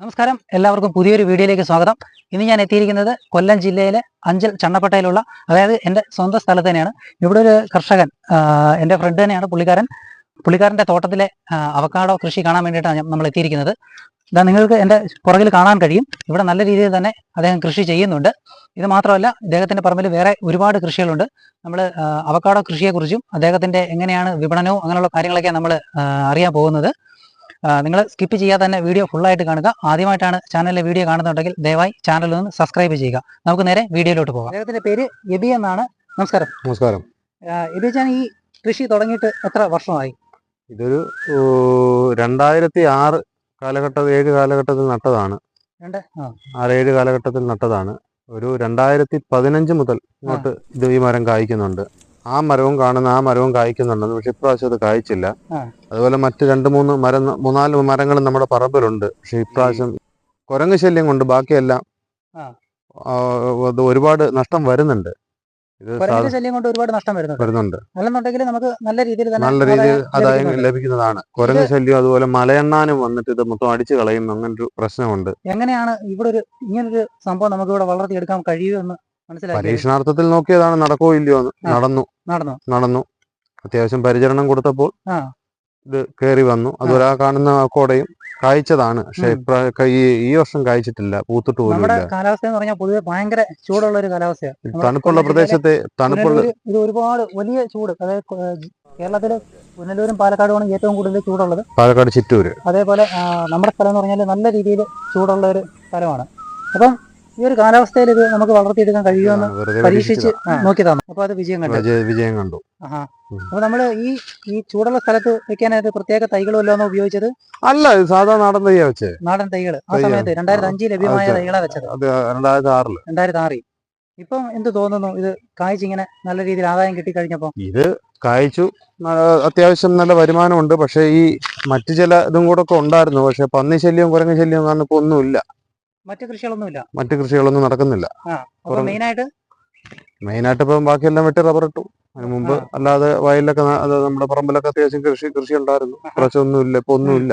നമസ്കാരം. എല്ലാവർക്കും പുതിയൊരു വീഡിയോയിലേക്ക് സ്വാഗതം. ഇന്ന് ഞാൻ എത്തിയിരിക്കുന്നത് കൊല്ലം ജില്ലയിലെ അഞ്ചൽ ചണ്ണപ്പട്ടയിലുള്ള അതായത് എന്റെ സ്വന്തം സ്ഥലത്ത് തന്നെയാണ്. ഇവിടെ ഒരു കർഷകൻ എന്റെ ഫ്രണ്ട് തന്നെയാണ് പുള്ളിക്കാരൻ. പുള്ളിക്കാരന്റെ തോട്ടത്തിലെ അവക്കാടോ കൃഷി കാണാൻ വേണ്ടിയിട്ടാണ് നമ്മൾ എത്തിയിരിക്കുന്നത്. ഇതാ നിങ്ങൾക്ക് എന്റെ പുറകിൽ കാണാൻ കഴിയും. ഇവിടെ നല്ല രീതിയിൽ തന്നെ അദ്ദേഹം കൃഷി ചെയ്യുന്നുണ്ട്. ഇത് മാത്രമല്ല ഇദ്ദേഹത്തിന്റെ പറമ്പിൽ വേറെ ഒരുപാട് കൃഷികളുണ്ട്. നമ്മൾ അവക്കാടോ കൃഷിയെക്കുറിച്ചും അദ്ദേഹത്തിന്റെ എങ്ങനെയാണ് വിപണനവും അങ്ങനെയുള്ള കാര്യങ്ങളൊക്കെ നമ്മൾ അറിയാൻ പോകുന്നത്. നിങ്ങൾ സ്കിപ്പ് ചെയ്യാതെ തന്നെ വീഡിയോ ഫുള്ളായിട്ട് കാണുക. ആദ്യമായിട്ടാണ് ചാനലിലെ വീഡിയോ കാണുന്നുണ്ടെങ്കിൽ ദയവായി ചാനലിൽ ഒന്ന് സബ്സ്ക്രൈബ് ചെയ്യുക. നമുക്ക് നേരെ വീഡിയോയിലോട്ട് പോകാം. അദ്ദേഹത്തിന്റെ പേര് എബി എന്നാണ്. നമസ്കാരം. നമസ്കാരം. എബി ചാൻ ഈ കൃഷി തുടങ്ങിയിട്ട് എത്ര വർഷമായി? ഇതൊരു രണ്ടായിരത്തി ആറ് കാലഘട്ട ഏഴ് കാലഘട്ടത്തിൽ നട്ടതാണ്. ആറേഴ് കാലഘട്ടത്തിൽ നട്ടതാണ്. ഒരു രണ്ടായിരത്തി പതിനഞ്ച് മുതൽ ഇങ്ങോട്ട് ഇത് ഈ മരം കായ്ക്കുന്നുണ്ട്. ആ മരവും കാണുന്ന ആ മരവും കായ്ക്കുന്നുണ്ടെന്ന് പക്ഷെ ഇപ്രാവശ്യം അത് കായ്ച്ചില്ല. അതുപോലെ മറ്റു രണ്ട് മൂന്ന് മരം മൂന്നാൽ മരങ്ങൾ നമ്മുടെ പറമ്പിലുണ്ട്. പക്ഷെ ഇപ്രാവശ്യം കുരങ്ങ് ശല്യം കൊണ്ട് ബാക്കിയെല്ലാം അത് ഒരുപാട് നഷ്ടം വരുന്നുണ്ട്. ശല്യം കൊണ്ട് ഒരുപാട് നഷ്ടം വരുന്നുണ്ട്. അല്ലെന്നുണ്ടെങ്കിൽ നമുക്ക് നല്ല രീതിയിൽ നല്ല രീതിയിൽ ആദായം ആദായം ലഭിക്കുന്നതാണ്. കുരങ്ങ് ശല്യം അതുപോലെ മലയെണ്ണാനും വന്നിട്ട് ഇത് മൊത്തം അടിച്ചു കളയും അങ്ങനൊരു പ്രശ്നമുണ്ട്. എങ്ങനെയാണ് ഇവിടെ ഒരു ഇങ്ങനൊരു സംഭവം നമുക്ക് ഇവിടെ വളർത്തിയെടുക്കാൻ കഴിയുമെന്ന് പരീക്ഷണാർത്ഥത്തിൽ നോക്കിയതാണ് നടക്കോ ഇല്ലയോ നടന്നു. നടന്നു. നടന്നു. അത്യാവശ്യം പരിചരണം കൊടുത്തപ്പോൾ. ഇത് കയറി വന്നു. ആ. കാണുന്ന കോടയും കായ്ച്ചതാണ് പക്ഷെ. ഈ ഈ വർഷം കായ്ച്ചിട്ടില്ല പൂത്തിട്ട് പോലും കാലാവസ്ഥ എന്ന് പറഞ്ഞാൽ പൊതുവെ ഭയങ്കര ചൂടുള്ള ഒരു കാലാവസ്ഥയാണ് തണുപ്പുള്ള പ്രദേശത്തെ തണുപ്പുള്ള ഇത് ഒരുപാട് വലിയ ചൂട്. അതായത് കേരളത്തിലെ പുനലൂരും പാലക്കാടുമാണ് ഏറ്റവും കൂടുതൽ ചൂടുള്ളത്. പാലക്കാട് ചിറ്റൂര്. അതേപോലെ നമ്മുടെ സ്ഥലം എന്ന് പറഞ്ഞാൽ നല്ല രീതിയിൽ ചൂടുള്ള ഒരു സ്ഥലമാണ്. അപ്പം ഈ ഒരു കാലാവസ്ഥയിൽ ഇത് നമുക്ക് വളർത്തിയെടുക്കാൻ കഴിയുമെന്ന് പരീക്ഷിച്ച് നോക്കി നോക്കിയതാണ് അപ്പൊ അത് വിജയം കണ്ടു വിജയ- കണ്ടു. ആഹാ. അപ്പൊ നമ്മൾ ഈ ഈ ചൂടുള്ള സ്ഥലത്ത് വെക്കാനായിട്ട് പ്രത്യേക തൈകൾ വല്ലതും ഉപയോഗിച്ചത്? അല്ല സാധാരണ സാധാ നാടൻ തൈയാ വെച്ചേ. നാടൻ തൈകൾ ആ സമയത്ത് രണ്ടായിരത്തി അഞ്ചിൽ ലഭ്യമായ തൈകളാ തൈകളാണ് വെച്ചത്. രണ്ടായിരത്തി ആറിൽ രണ്ടായിരത്തി ആറിൽ ഇപ്പം എന്ത് തോന്നുന്നു? ഇത് കായ്ച്ച് ഇങ്ങനെ നല്ല രീതിയിൽ ആദായം കിട്ടിക്കഴിഞ്ഞപ്പോ ഇത് കായ്ച്ചു. അത്യാവശ്യം നല്ല വരുമാനമുണ്ട്. പക്ഷേ ഈ മറ്റു ചില ഇതും കൂടെ ഒക്കെ ഉണ്ടായിരുന്നു. പക്ഷെ പന്നി ശല്യവും കുരങ്ങ് ശല്യവും കാരണം ഇപ്പൊ ഒന്നുമില്ല. മറ്റു കൃഷികളൊന്നുമില്ല. മറ്റു കൃഷികളൊന്നും നടക്കുന്നില്ല. മെയിനായിട്ട്? മെയിനായിട്ട് ഇപ്പം ബാക്കിയെല്ലാം വെട്ടി റബ്ബർ ഇട്ടു. അതിന് മുമ്പ് അല്ലാതെ വയലിലൊക്കെ നമ്മുടെ പറമ്പിലൊക്കെ അത്യാവശ്യം കൃഷി കൃഷി ഉണ്ടായിരുന്നു കുറച്ചൊന്നും ഇല്ല ഇപ്പൊ ഒന്നുമില്ല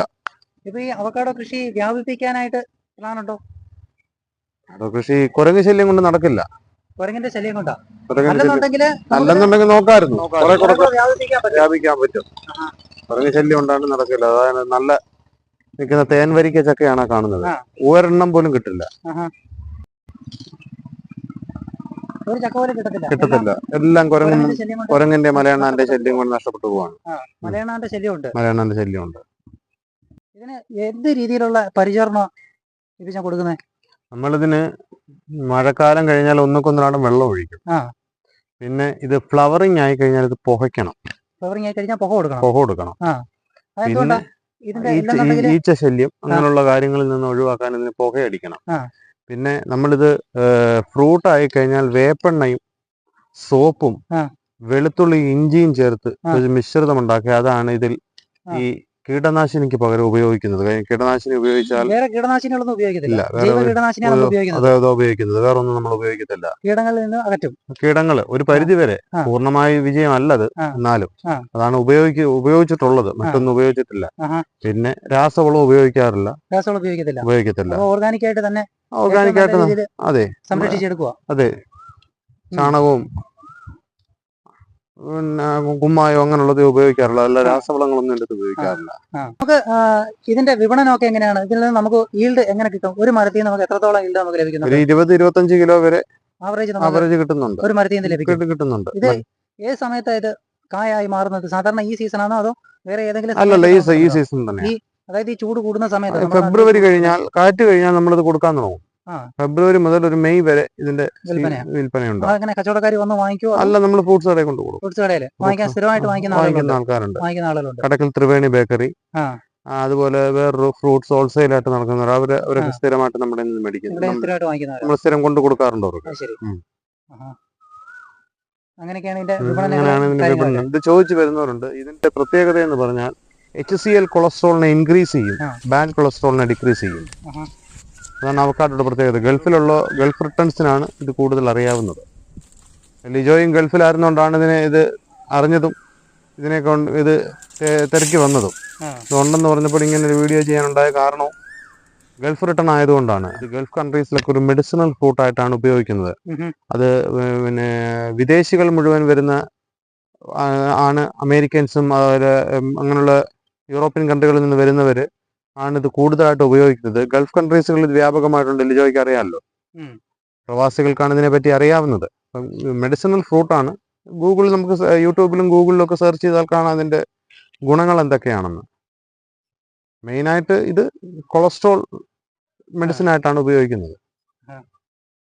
ഇപ്പൊ ഈ അവക്കാടോ കൃഷി വ്യാപിപ്പിക്കാനായിട്ട് പ്ലാൻ ഉണ്ടോ അത് കൃഷി കുരങ്ങ് ശല്യം കൊണ്ട് നടക്കില്ല. കുരങ്ങിന്റെ ശല്യം കൊണ്ടാ? അല്ലെന്നുണ്ടെങ്കിൽ നോക്കാമായിരുന്നു. നോക്കായിരുന്നു വ്യാപിക്കാൻ പറ്റും. കുരങ്ങ് ശല്യം ഉണ്ടാണ്ട് നടക്കില്ല. അതായത് നല്ല നിൽക്കുന്ന തേൻവരിക്ക ചക്കയാണ് കാണുന്നത്. ഒരെണ്ണം പോലും കിട്ടില്ല. കിട്ടത്തില്ല. എല്ലാം കൊരങ്ങും കുരങ്ങിന്റെ മലയണ്ണാന്റെ ശല്യം കൊണ്ട് നഷ്ടപ്പെട്ടു പോവാണ്. മലയണ്ണാന്റെ ശല്യമുണ്ട്. മലയണ്ണാന്റെ ശല്യമുണ്ട്. ഇതിന് എന്ത് രീതിയിലുള്ള പരിചരണം ഇത് ഞാൻ കൊടുക്കുന്നത് നമ്മളിതിന് മഴക്കാലം കഴിഞ്ഞാൽ ഒന്നുക്കൊന്നിനാടും വെള്ളം ഒഴിക്കും. പിന്നെ ഇത് ഫ്ലവറിങ് ആയി കഴിഞ്ഞാൽ ഇത് പുകയ്ക്കണം. ഫ്ലവറിങ് ആയി കഴിഞ്ഞാൽ പുക കൊടുക്കണം. പുക കൊടുക്കണം. ഇതിന്റെ ഈച്ച ശല്യം അങ്ങനെയുള്ള കാര്യങ്ങളിൽ നിന്ന് ഒഴിവാക്കാൻ ഇതിന് പുകയടിക്കണം. പിന്നെ നമ്മളിത് ഫ്രൂട്ട് ആയി കഴിഞ്ഞാൽ വേപ്പെണ്ണയും സോപ്പും വെളുത്തുള്ളി ഇഞ്ചിയും ചേർത്ത് ഒരു മിശ്രിതം ഉണ്ടാക്കി അതാണ് ഇതിൽ ഈ കീടനാശിനിക്ക് പകരം ഉപയോഗിക്കുന്നത്. കീടനാശിനി ഉപയോഗിച്ചാൽ വേറെ കീടനാശിനികളൊന്നും ഉപയോഗിക്കത്തില്ല. ജൈവ കീടനാശിനിയാണ് ഉപയോഗിക്കുന്നത്. അതെ ഉപയോഗിക്കുന്നത്. വേറെ ഒന്നും നമ്മൾ ഉപയോഗിക്കത്തില്ല. കീടങ്ങളിൽ നിന്ന് അകറ്റും. കീടങ്ങൾ ഒരു പരിധി വരെ പൂർണമായി വിജയമല്ലത്. എന്നാലും. അതാണ് ഉപയോഗിക്ക ഉപയോഗിച്ചിട്ടുള്ളത്. മറ്റൊന്നും ഉപയോഗിച്ചിട്ടില്ല. പിന്നെ രാസവളം ഉപയോഗിക്കാറില്ല. രാസവളം ഉപയോഗിക്കത്തില്ല. ഉപയോഗിക്കത്തില്ല. ഓർഗാനിക് ആയിട്ട് തന്നെ ഓർഗാനിക് ആയിട്ട് അതെ. സംരക്ഷിച്ചെടുക്കുക അതെ. ചാണകവും പിന്നെ കുമ്മായോ അങ്ങനെയുള്ളത് ഉപയോഗിക്കാറില്ല. അല്ല. രാസവളങ്ങളൊന്നും എന്റെ അടുത്ത് ഉപയോഗിക്കാറില്ല. നമുക്ക് ആ, ഇതിന്റെ വിപണനമൊക്കെ എങ്ങനെയാണ്? ഇതിൽ നിന്ന് നമുക്ക് ഈൽഡ് എങ്ങനെ കിട്ടും? ഒരു മരത്തിൽ നിന്ന് നമുക്ക് എത്രത്തോളം ഈൽഡ് നമുക്ക് ഒരു ലഭിക്കുന്നുണ്ട് ഇരുപത് ഇരുപത്തഞ്ച് കിലോ വരെ ആവറേജ് നമുക്ക് ആവറേജ് കിട്ടുന്നുണ്ട്. ഒരു മരത്തിൽ നിന്ന് ലഭിക്കും. കിട്ട്- കിട്ടുന്നുണ്ട്. ഇത് ഏത് സമയത്താണ് ഇത് കായായി മാറുന്നത്? സാധാരണ ഈ സീസൺ ആണോ അതോ വേറെ ഏതെങ്കിലും അല്ലല്ല ഈ സമയത്ത് സ- ഈ നമുക്ക് സീസൺ തന്നെ അതായത് ഈ ചൂട് കൂടുന്ന സമയത്ത് നമ്മുടെ ഫെബ്രുവരി കഴിഞ്ഞാൽ കാറ്റ് കഴിഞ്ഞാൽ നമ്മളിത് കൊടുക്കാൻ തുടങ്ങും. ഫെബ്രുവരി മുതൽ ഒരു മെയ് വരെ ഇതിന്റെ വിൽപ്പനയാ? വിൽപ്പനയുണ്ട്. അങ്ങനെ കച്ചവടക്കാർ വന്ന് വാങ്ങിക്കുമോ അല്ല നമ്മൾ ഫ്രൂട്ട്സ് കടയിൽ കൊണ്ട് കൊടുക്കും. ഫ്രൂട്ട്സ് കടയിൽ? വാങ്ങിക്കാൻ സ്ഥിരമായിട്ട് വാങ്ങിക്കുന്ന ആൾക്കാരുണ്ട്. വാങ്ങിക്കുന്ന ആളുകളുണ്ട്. കടക്കൽ ത്രിവേണി ബേക്കറി. അതുപോലെ വേറൊരു ഫ്രൂട്ട്സ് ഹോൾസെയിൽ ആയിട്ട് നടക്കുന്നവർ അവർ അവരൊക്കെ സ്ഥിരമായിട്ട് നമ്മുടെ നിന്ന് മേടിക്കുന്നു നമ്മൾ- സ്ഥിരം കൊണ്ട് കൊടുക്കാറുണ്ട് അവർക്ക്. അങ്ങനെയൊക്കെയാണ് ഇതിന്റെ ഇത് ചോദിച്ചു വരുന്നവരുണ്ട് ഇതിന്റെ പ്രത്യേകത എന്ന് പറഞ്ഞാൽ എച്ച് സി എൽ കൊളസ്ട്രോളിനെ ഇൻക്രീസ് ചെയ്യും. ബാഡ് കൊളസ്ട്രോളിനെ ഡിക്രീസ് ചെയ്യും. അതാണ് അവക്കാട്ടുടെ പ്രത്യേകത. ഗൾഫിലുള്ള ഗൾഫ് റിട്ടേൺസിനാണ് ഇത് കൂടുതൽ അറിയാവുന്നത്. ലിജോയും ഗൾഫിലായിരുന്നുകൊണ്ടാണ് ഇതിനെ ഇത് അറിഞ്ഞതും ഇതിനെ കൊണ്ട് ഇത് തിരക്കി വന്നതും. ഇതുണ്ടെന്ന് പറഞ്ഞപ്പോൾ ഇങ്ങനെ ഒരു വീഡിയോ ചെയ്യാനുണ്ടായ കാരണവും ഗൾഫ് റിട്ടേൺ ആയതുകൊണ്ടാണ്. ഇത് ഗൾഫ് കൺട്രീസിലൊക്കെ ഒരു മെഡിസിനൽ ഫ്രൂട്ടായിട്ടാണ് ഉപയോഗിക്കുന്നത്. അത് പിന്നെ വിദേശികൾ മുഴുവൻ വരുന്ന ആണ് അമേരിക്കൻസും അതുപോലെ അങ്ങനെയുള്ള യൂറോപ്യൻ കൺട്രികളിൽ നിന്ന് വരുന്നവർ ആണ് ഇത് കൂടുതലായിട്ട് ഉപയോഗിക്കുന്നത്. ഗൾഫ് കൺട്രീസുകളിൽ ഇത് വ്യാപകമായിട്ടുണ്ട് ലിജോയ്ക്ക് അറിയാമല്ലോ. പ്രവാസികൾക്കാണ് ഇതിനെപ്പറ്റി അറിയാവുന്നത്. മെഡിസിനൽ ഫ്രൂട്ടാണ് ഗൂഗിളിൽ നമുക്ക് യൂട്യൂബിലും ഗൂഗിളിലും ഒക്കെ സെർച്ച് ചെയ്താൽ കാണാം അതിന്റെ ഗുണങ്ങൾ എന്തൊക്കെയാണെന്ന്. മെയിനായിട്ട് ഇത് കൊളസ്ട്രോൾ മെഡിസിൻ ആയിട്ടാണ് ഉപയോഗിക്കുന്നത്.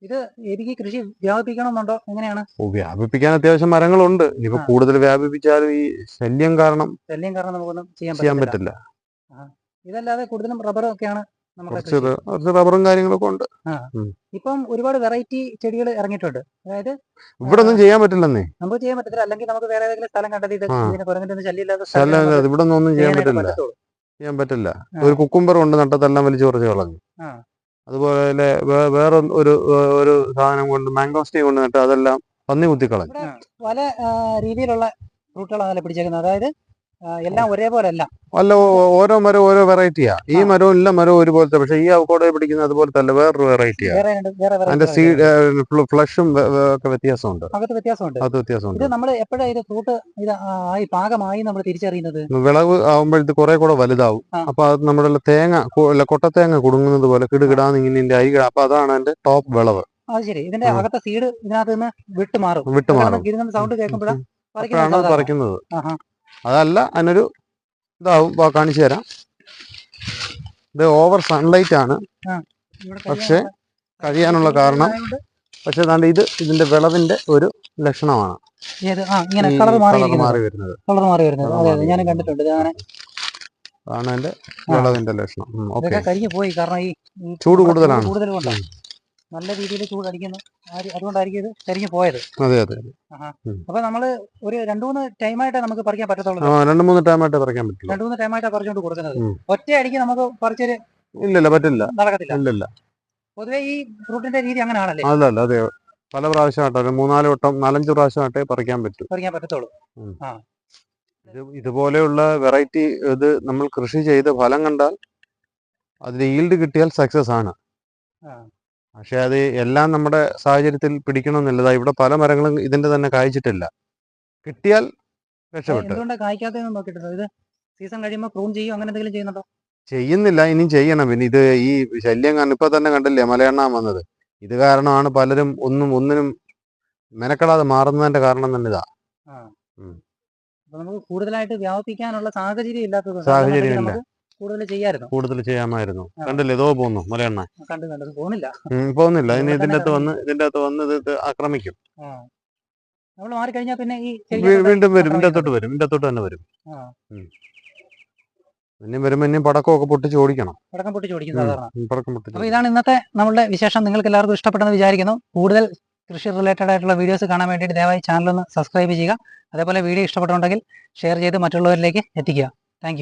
ഇത് എനിക്ക് കൃഷി വ്യാപിപ്പിക്കണമെന്നുണ്ടോ? എങ്ങനെയാണ്? വ്യാപിപ്പിക്കാൻ അത്യാവശ്യം മരങ്ങളുണ്ട്. ഇനിയിപ്പോ. കൂടുതൽ വ്യാപിപ്പിച്ചാലും ഈ ശല്യം കാരണം ശല്യം കാരണം നമുക്കൊന്നും ചെയ്യാൻ പറ്റില്ല. ഇതല്ലാതെ കൂടുതലും റബ്ബറും ഒക്കെയാണ് നമുക്ക് കുറച്ച് റബ്ബറും കാര്യങ്ങളൊക്കെ ഉണ്ട്. ഇപ്പം ഒരുപാട് വെറൈറ്റി ചെടികൾ ഇറങ്ങിയിട്ടുണ്ട്. അതായത് ഇവിടെ ഒന്നും ചെയ്യാൻ പറ്റില്ലെന്നേ. നമുക്ക് ചെയ്യാൻ പറ്റത്തില്ല. അല്ലെങ്കിൽ നമുക്ക് വേറെ ഏതെങ്കിലും സ്ഥലം കണ്ടെത്തി ഇത് ഇവിടെ ഒന്നും ചെയ്യാൻ പറ്റില്ല. ചെയ്യാൻ പറ്റില്ല. ഒരു കുക്കുംബർ ഉണ്ട് നട്ടത്തെല്ലാം വലിച്ചു കുറച്ച് കളഞ്ഞു. അതുപോലെ വേറെ ഒരു ഒരു സാധനം കൊണ്ട് മാംഗോ സ്റ്റേ കൊണ്ട് നട്ട് അതെല്ലാം പന്നി കുത്തിക്കളഞ്ഞു പല രീതിയിലുള്ള ഫ്രൂട്ടുകളാണ് പിടിച്ചേക്കുന്നത്. അതായത് എല്ലാം ഒരേപോലെ അല്ല ഓരോ മരവും ഓരോ വെറൈറ്റിയാ. ഈ മരവും എല്ലാ മരവും ഒരുപോലത്തെ പക്ഷെ ഈ അവക്കോടെ പിടിക്കുന്ന അതുപോലത്തെ അല്ല വേറൊരു വെറൈറ്റിയാ. അതിന്റെ സീഡ് ഫ്ലഷും ഒക്കെ വ്യത്യാസമുണ്ട്. അകത്ത് വ്യത്യാസമുണ്ട്. അത് വ്യത്യാസമുണ്ട്. ഇത് നമ്മൾ എപ്പോഴാണ് ഇത് ഫ്രൂട്ട് ഇത് ആ, ആയി പാകമായി നമ്മൾ തിരിച്ചറിയുന്നത്? വിളവ് ആവുമ്പോഴത്തെ കുറെ കൂടെ വലുതാവും. അപ്പൊ അത് നമ്മുടെ തേങ്ങ കൊട്ട തേങ്ങ കൊട്ടത്തേങ്ങ കുടുങ്ങുന്നത് പോലെ കിടുകിടാന്ന് ഇങ്ങനെ ഇതിന്റെ അരി അപ്പൊ അതാണ് അതിന്റെ ടോപ്പ് വിളവ്. അത് ശരി. ഇതിന്റെ അകത്തെ സീഡ് ഇതിനകത്ത് നിന്ന് വിട്ടുമാറും. വിട്ടുമാറും. സൗണ്ട് കേൾക്കുമ്പോഴാണ് പറിക്കുന്നത്. അതല്ല അതിനൊരു ഇതാവും കാണിച്ചു തരാം. ഇത് ഓവർ സൺലൈറ്റ് ആണ്. പക്ഷെ കഴിയാനുള്ള കാരണം പക്ഷെ ഏതാണ്ട് ഇത് ഇതിന്റെ വിളവിന്റെ ഒരു ലക്ഷണമാണ്. കളർ മാറി വരുന്നത്. കളർ മാറി വരുന്നത്. ഞാൻ. കണ്ടിട്ടുണ്ട്. അതാണ് അതിന്റെ. വിളവിന്റെ ലക്ഷണം. പോയി. കാരണം ഈ ചൂട് കൂടുതലാണ്. കൂടുതൽ കൊണ്ടാണ് നല്ല രീതിയിൽ ചൂട് അടിക്കുന്നു. ആര് അതുകൊണ്ടായിരിക്കും ഇത് കരിഞ്ഞു പോയത്. അതെ അതെ അപ്പൊ നമ്മൾ ഒരു രണ്ടു മൂന്ന് ടൈമായിട്ട് നമുക്ക് പറിക്കാൻ പറ്റത്തുള്ളൂ. രണ്ടു മൂന്ന് ടൈമായിട്ട് പറിക്കാൻ പറ്റും രണ്ടു മൂന്ന് ടൈമായിട്ടാണ് പറിച്ചുകൊണ്ട് കൊടുക്കുന്നത്. ഒറ്റ അടിക്ക് നമുക്ക് പറിച്ചൊരു ഇല്ലല്ല പറ്റില്ല. നടക്കത്തില്ല. പൊതുവേ ഈ ഫ്രൂട്ടിന്റെ രീതി അങ്ങനെയാണല്ലേ? അല്ല അല്ല അതെ. പല പ്രാവശ്യമായിട്ട് മൂന്നാൽ വട്ടം നാലഞ്ച് പ്രാവശ്യമായിട്ടേ പറിക്കാൻ പറ്റും. പറിക്കാൻ പറ്റത്തുള്ളൂ. ഇത് ഇതുപോലെയുള്ള വെറൈറ്റി ഇത് നമ്മൾ കൃഷി ചെയ്ത് ഫലം കണ്ടാൽ അതിന് ഈൽഡ് കിട്ടിയാൽ സക്സസ് ആണ്. പക്ഷെ അത് എല്ലാം നമ്മുടെ സാഹചര്യത്തിൽ പിടിക്കണമെന്നില്ല. ഇവിടെ പല മരങ്ങളും ഇതിന്റെ തന്നെ കായ്ച്ചിട്ടില്ല. കിട്ടിയാൽ രക്ഷപ്പെട്ടു. ഇത് സീസൺ കഴിയുമ്പോൾ പ്രൂൺ ചെയ്യും അങ്ങനെ എന്തെങ്കിലും ചെയ്യുന്നുണ്ടോ? ചെയ്യുന്നില്ല. ഇനിയും ചെയ്യണം. പിന്നെ ഇത് ഈ ശല്യം കാരണം ഇപ്പൊ തന്നെ കണ്ടില്ലേ മലയെണ്ണ വന്നത്. ഇത് കാരണമാണ് പലരും ഒന്നും ഒന്നിനും മെനക്കെടാതെ മാറുന്നതിന്റെ കാരണം തന്നെ ഇതാ. നമുക്ക് കൂടുതലായിട്ട് വ്യാപിപ്പിക്കാനുള്ള സാഹചര്യം ഇല്ലാത്തത് സാഹചര്യം കൂടുതൽ ചെയ്യായിരുന്നു? കൂടുതൽ ചെയ്യാമായിരുന്നു. കണ്ടില്ലേ? ഇതോ പോന്നു മലയണ്ണ. കണ്ടു കണ്ടത് പോകുന്നില്ല. പോകുന്നില്ല. ഇനി ഇതിന്റെ അകത്ത് വന്ന് ഇതിന്റെ അകത്ത് വന്ന് ഇത് ആക്രമിക്കും. നമ്മൾ മാറിക്കഴിഞ്ഞാൽ പിന്നെ ഈ വീണ്ടും വരും. ഇതിന്റെ അത്തോട്ട് വരും. ഇതിന്റെ അകത്തോട്ട് തന്നെ വരും. ഇനിയും വരുമ്പോ ഇനിയും പടക്കമൊക്കെ പൊട്ടിച്ച് ഓടിക്കണം. പടക്കം പൊട്ടിച്ച് ഓടിക്കും പടക്കം പൊട്ടിച്ച് ഇതാണ് ഇന്നത്തെ നമ്മുടെ വിശേഷം. നിങ്ങൾക്ക് എല്ലാവർക്കും ഇഷ്ടപ്പെട്ടെന്ന് വിചാരിക്കുന്നു. കൂടുതൽ കൃഷി റിലേറ്റഡ് ആയിട്ടുള്ള വീഡിയോസ് കാണാൻ വേണ്ടിയിട്ട് ദയവായി ചാനൽ ഒന്ന് സബ്സ്ക്രൈബ് ചെയ്യുക. അതേപോലെ വീഡിയോ ഇഷ്ടപ്പെട്ടുണ്ടെങ്കിൽ ഷെയർ ചെയ്ത് മറ്റുള്ളവരിലേക്ക് എത്തിക്കുക. താങ്ക്